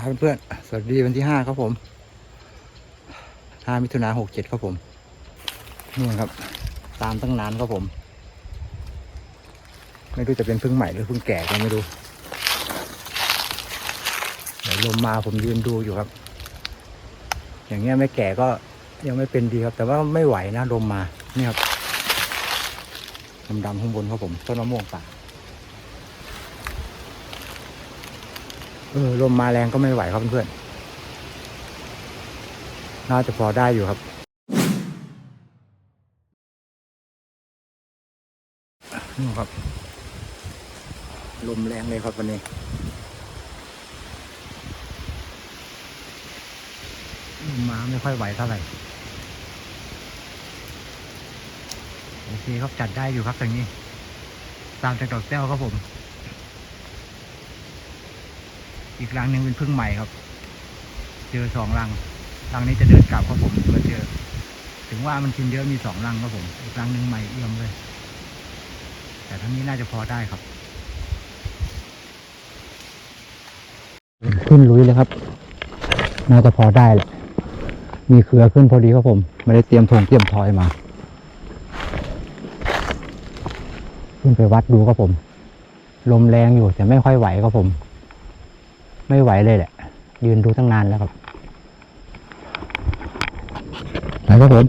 ครับเพื่อนๆ สวัสดีวันที่ห้าครับผมห้ามิถุนาหกเจ็ดครับผมนี่ครับ ตามตั้งนานครับผม ไม่รู้จะเป็นพึ่งใหม่หรือพึ่งแก่ก็ไม่รู้เดี๋ยวลมมาผมยืนดูอยู่ครับ อย่างเงี้ยไม่แก่ก็ยังไม่เป็นดีครับ แต่ว่าไม่ไหวนะลมมา นี่ครับดำๆข้างบนครับผมต้นมะม่วงป่า เออลมมาแรงก็ไม่ไหวครับเพื่อนๆน่าจะพอได้อยู่ครับ นี่ครับ ลมแรงเลยครับวันนี้มมาไม่ค่อยไหวเท่าไหร่ โอเคครับจัดได้อยู่ครับตรงนี้ ตามจากดอกแก้วครับผม อีกรังหนึ่งเป็นพึ่งใหม่ครับ เจอสองรัง รังนี้จะเดินกลับครับผมมาเจอ ถึงว่ามันกินเยอะมีสองรังครับผม อีกรังหนึ่งใหม่เอี่ยมเลย แต่ทั้งนี้น่าจะพอได้ครับ ขึ้นลุยเลยครับ น่าจะพอได้แหละ มีเครือขึ้นพอดีครับผม ไม่ได้เตรียมทงเตรียมทอยมา ขึ้นไปวัดดูครับผม ลมแรงอยู่แต่ไม่ค่อยไหวครับผม ไม่ไหวเลยแหละ ยืนดูตั้งนานแล้วครับไหนครับผม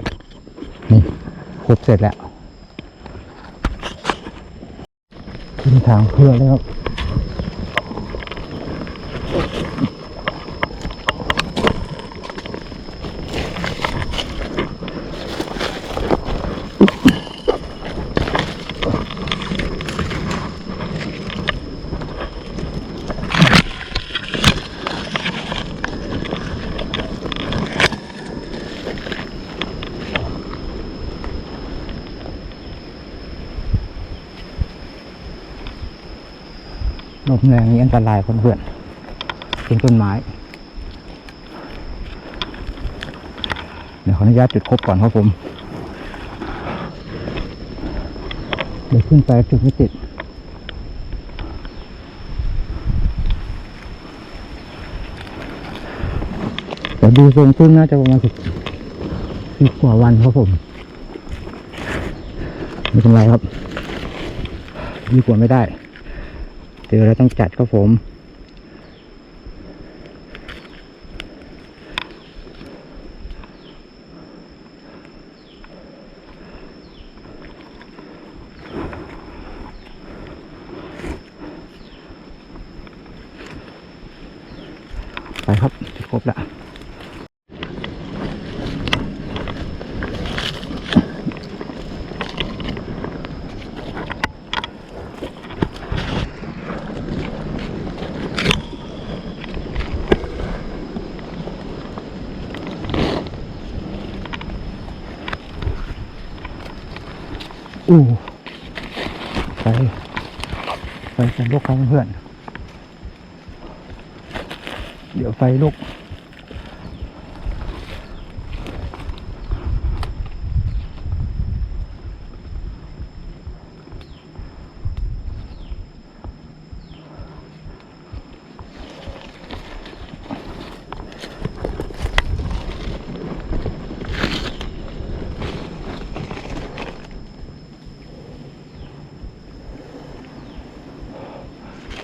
นี่ขุดเสร็จแล้วขึ้นทางเพื่อแล้วครับ ลมแรงนี้อันตรายเพื่อนๆเป็นต้นไม้ เดี๋ยวขออนุญาตจุดครบก่อนครับผม เดี๋ยวขึ้นไปจุดไม่ติดแต่ดูทรงขึ้นน่าจะประมาณสิบสิบกว่าวันครับผมไม่เป็นไรครับดีกว่าไม่ได้ เจอแล้วต้องจัดครับผมไปครับครบแล้ว อู้ไปไปกันลูกครับเพื่อน เดี๋ยวไฟลุก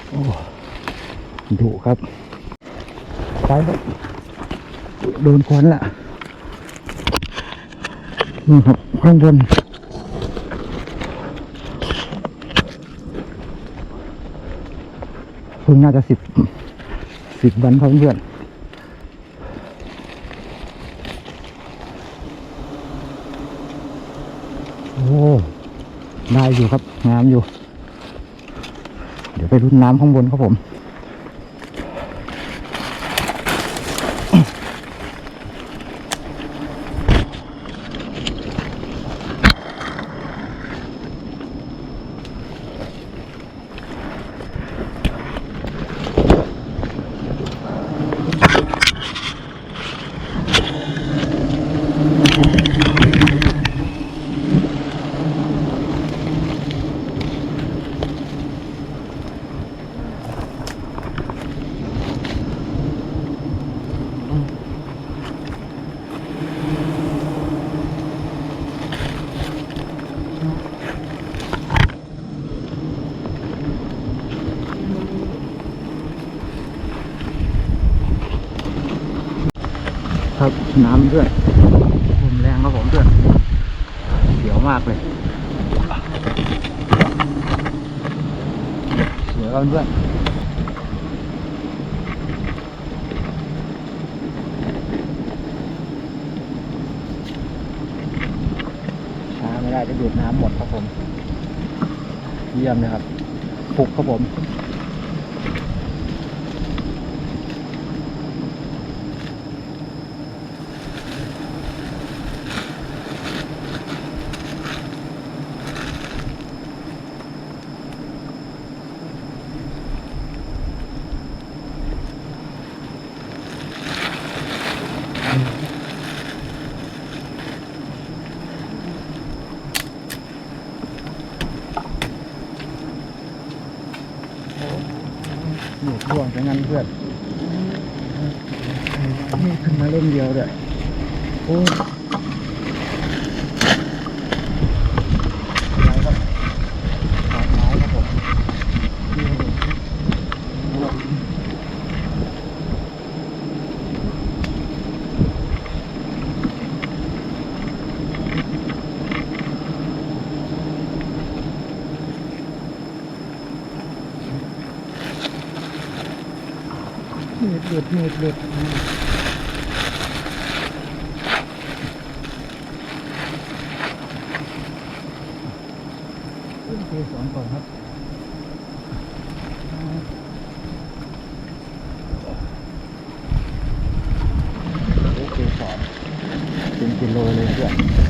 โอ้ดุครับ ไปแล้วโดน ควันละนี่ครับข้างบนเพิ่งน่าจะสิบสิบวันครับเพื่อนโอ้ได้อยู่ครับงามอยู่ เดี๋ยวไปรุ่นน้ำข้างบนครับผม น้ำด้วยลมแรงครับผมเพื่อนเสียวมากเลย สวยครับเพื่อนช้าไม่ได้จะดูดน้ำหมดครับผม เยี่ยมเลยครับปลุกครับผม หนูพ่วงจะงั้นเพื่อนนี่ขึ้นมาเล่นเดียวเลยโอ้ยอะไรครับขอดไม้ครับผม นี่ครับผมหนืดหลุดหนืดหลุดโอเคสอนก่อนครับ โอเคสอน เป็น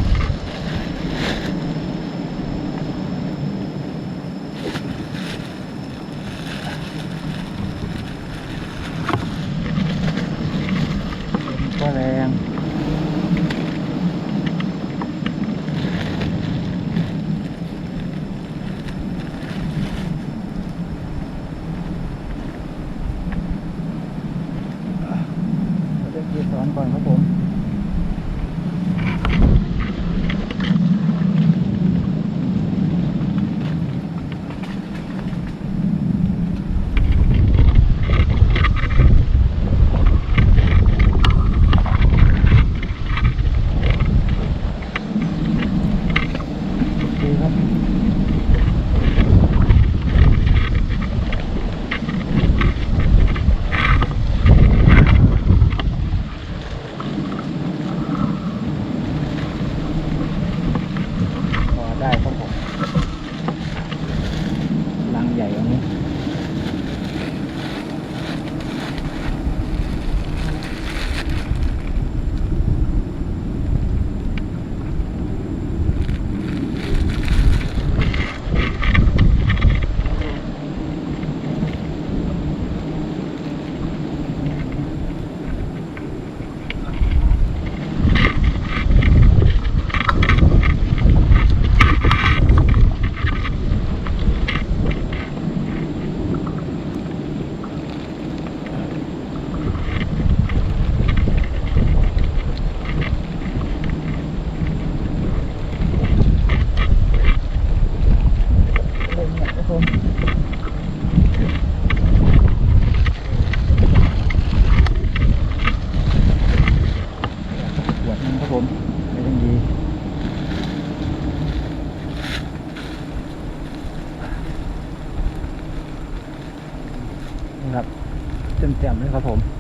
แจ่มเลยครับผม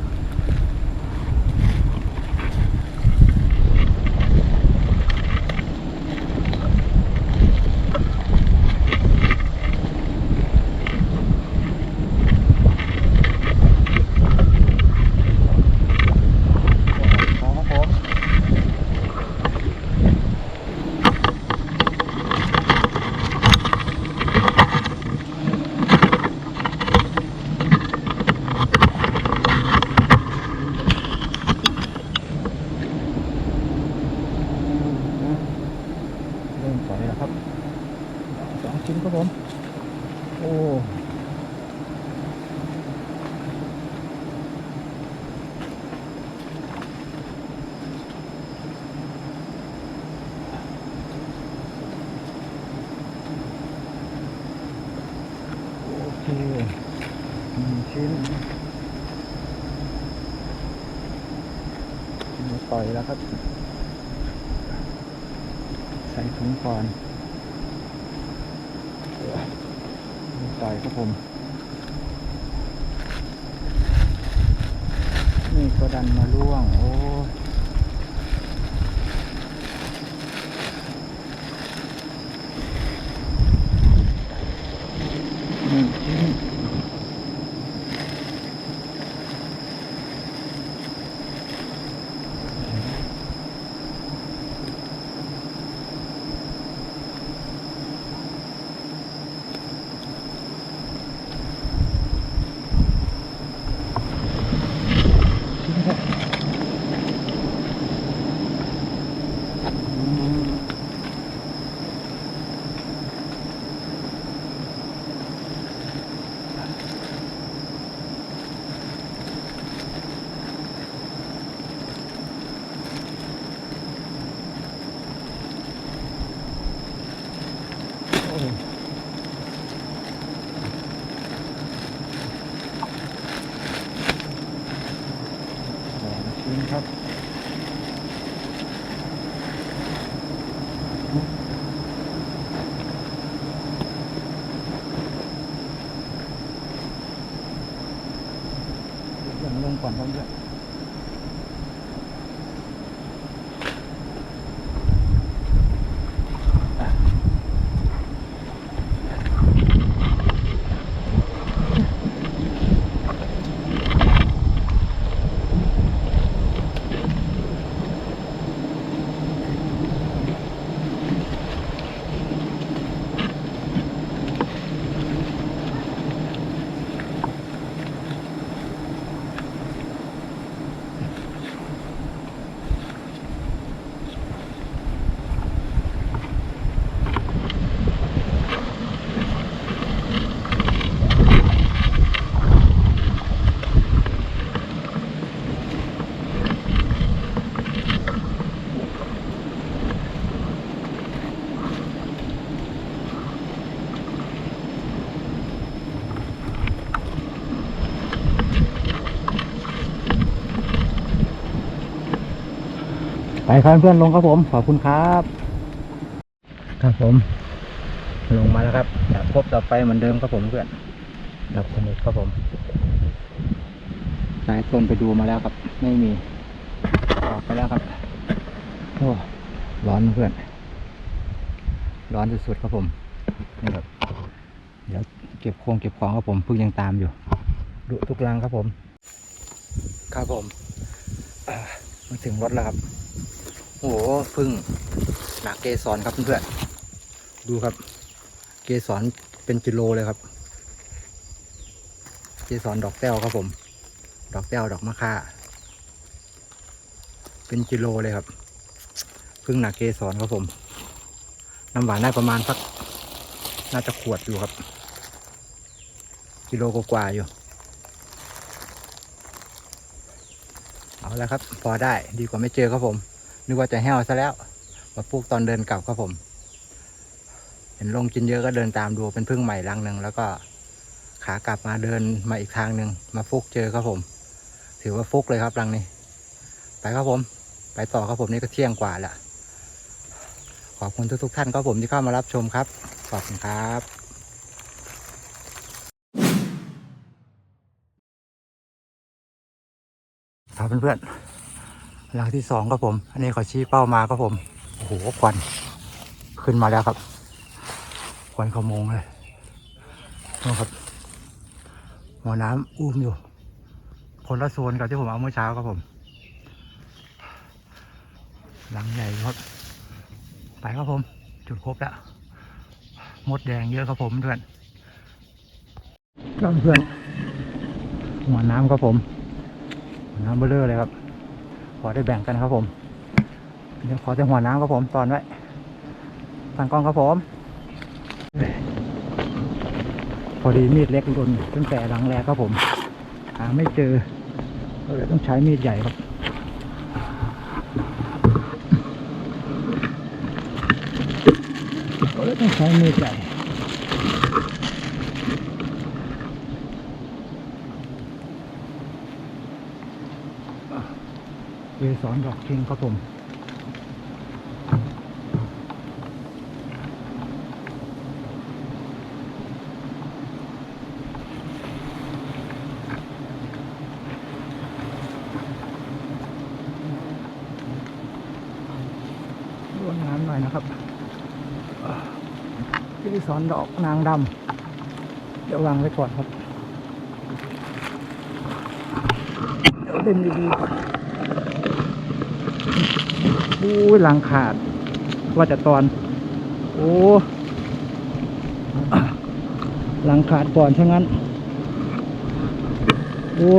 ครับผม โอ้คหนึ่งชิ้นมาต่อยแล้วครับ ใส่ถุงก่อน ครับผม นี่ก็ดันมาล่วง โอ้ ครับเพื่อนลงครับผมขอบคุณครับ ครับผม ลงมาแล้วครับจะพบต่อไปเหมือนเดิมครับผมเพื่อนดับสนิทครับผมสายต้นไปดูมาแล้วครับ ไม่มี ออกไปแล้วครับโอ้ร้อนเพื่อน ร้อนสุดๆครับผมนี่ครับเดี๋ยวเก็บโครงเก็บของครับผมเพิ่งยังตามอยู่ดุทุกรังครับผม ครับผมอ่า มาถึงรถแล้วครับ โอ้โหพึ่งหนักเกสรครับเพื่อนๆดูครับ เกสรเป็นกิโลเลยครับ เกสรดอกแต้วครับผม ดอกแต้วดอกมะค่า เป็นกิโลเลยครับ พึ่งหนักเกสรครับผม น้ำหวานได้ประมาณสัก น่าจะขวดอยู่ครับ กิโลกว่าอยู่ เอา แล้วครับ พอได้ดีกว่าไม่เจอครับผม นึกว่าจะแห้วซะแล้ว มาปลูกตอนเดินกลับครับผม เห็นลงกินเยอะก็เดินตามดูเป็นพึ่งใหม่รังหนึ่งแล้วก็ขากลับมาเดินมาอีกทางหนึ่งมาฟุกเจอครับผม ถือว่าฟุกเลยครับรังนี้ ไปครับผม ไปต่อครับผมนี่ก็เที่ยงกว่าแล้วขอบคุณทุกๆท่านครับผมที่เข้ามารับชมครับ ขอบคุณครับ เพื่อนๆหลังที่สองครับผม อันนี้ขาชี้เป้ามาครับผมโอ้โหควันขึ้นมาแล้วครับควันขโมงเลยนะครับหัวน้ำอุ้มอยู่ คนละโซนกับที่ผมเอาเมื่อเช้าครับผม หลังใหญ่ครับ ไปครับผม จุดครบแล้ว มดแดงเยอะครับผมเพื่อนเพื่อนหัวน้ำครับผม น้ำเบลเลอร์เลยครับ ขอได้แบ่งกันครับผม เดี๋ยวขอแต่หัวน้ำครับผมตอนไว้ทางกล้องครับผม พอดีมีดเล็กหล่นตั้งแต่หลังแรกครับผม หาไม่เจอ ก็เลยต้องใช้มีดใหญ่ครับก็เลยต้องใช้มีดใหญ่ สอนดอกเค็งครับผมรวนน้ำหน่อยนะครับเวสอนดอกนางดำเดี๋ยววางไว้ก่อนครับ เดี๋ยวเล่นดีๆก่อน อ้ยหลังขาด ว่าจะตอน โอ้หลังขาดก่อนใช่งั้น โอ้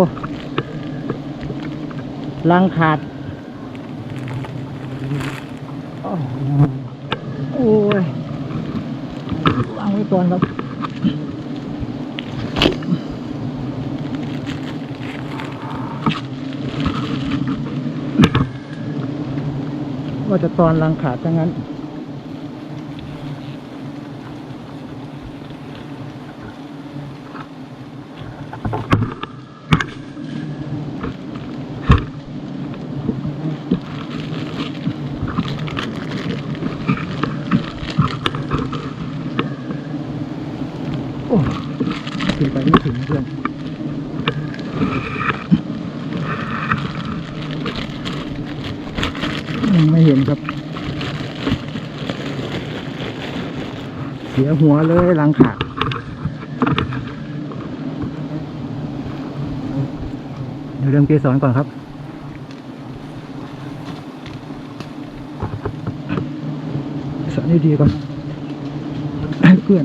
หลังขาด โอ้ยวางไว้ก่อนครับ ว่าจะตอนรังขาดจังนั้น โอ้ขึ้นไปไม่ถึงเพื่อน ยัง ไม่เห็นครับ เสียหัวเลยหลังขาดเดี๋ยวเริ่มเกสรก่อนครับสอนดีๆก่อนเพื่อน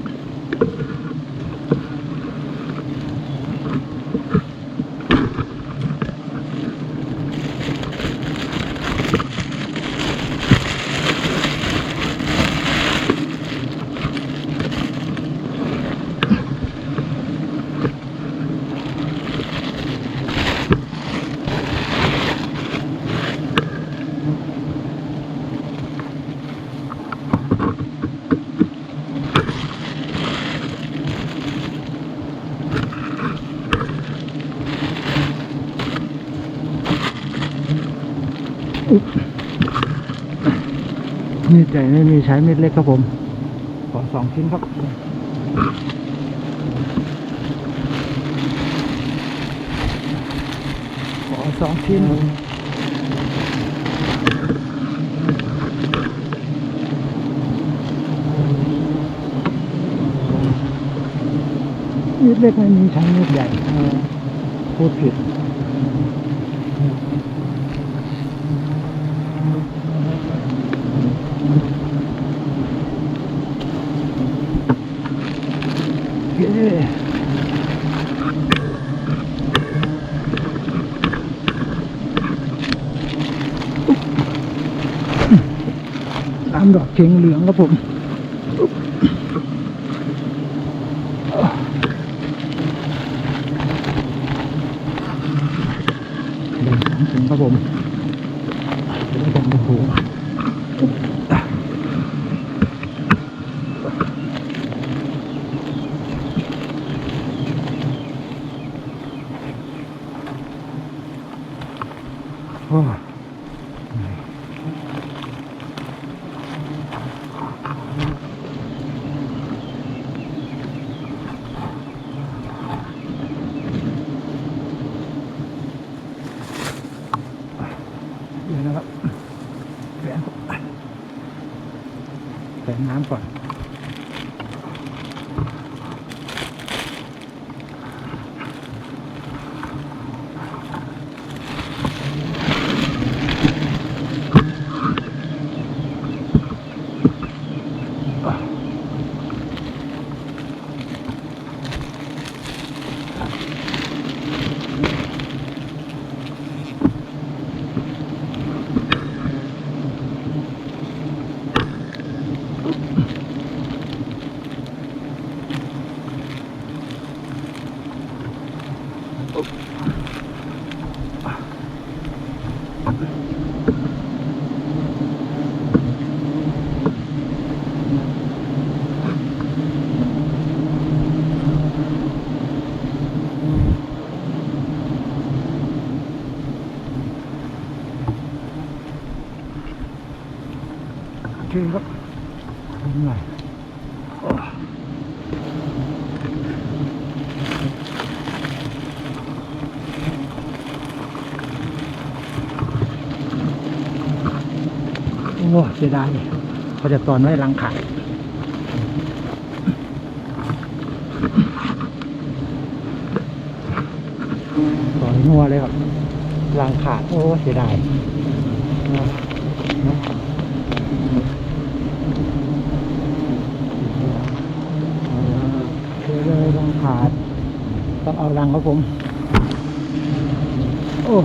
มีดใหญ่ไม่มีใช้มีดเล็กครับผม ขอสองชิ้นครับขอสองชิ้นมีดเล็กไม่มีใช้มีดใหญ่เออพูดผิด เย้น้ำ ดอกเข็งเหลืองครับผมเดินสองถุงครับผมจะได้กันโอ้โหโอ้ ชื้นครับเหน่อยโอ้เสียดายเขาจะตอนไว้ลังขาดตอนนัวเลยครับลังขาดโอ้เสียดายเนาะเนาะ เจอเลยรังขาด ต้องเอารังครับผม โอ้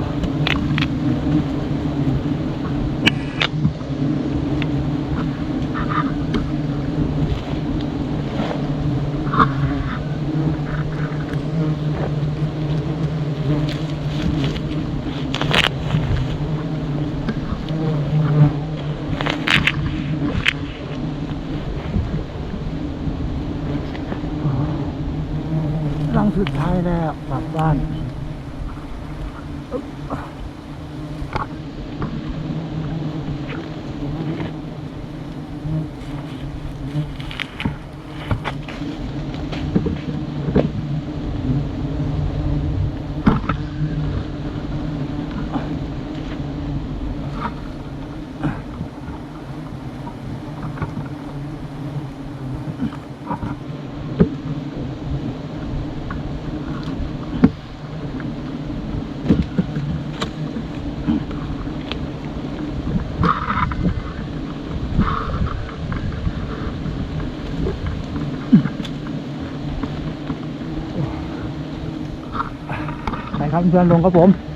รังสุดท้ายแล้วกลับบ้านอึ๊บไปครับ เพื่อนลงครับผม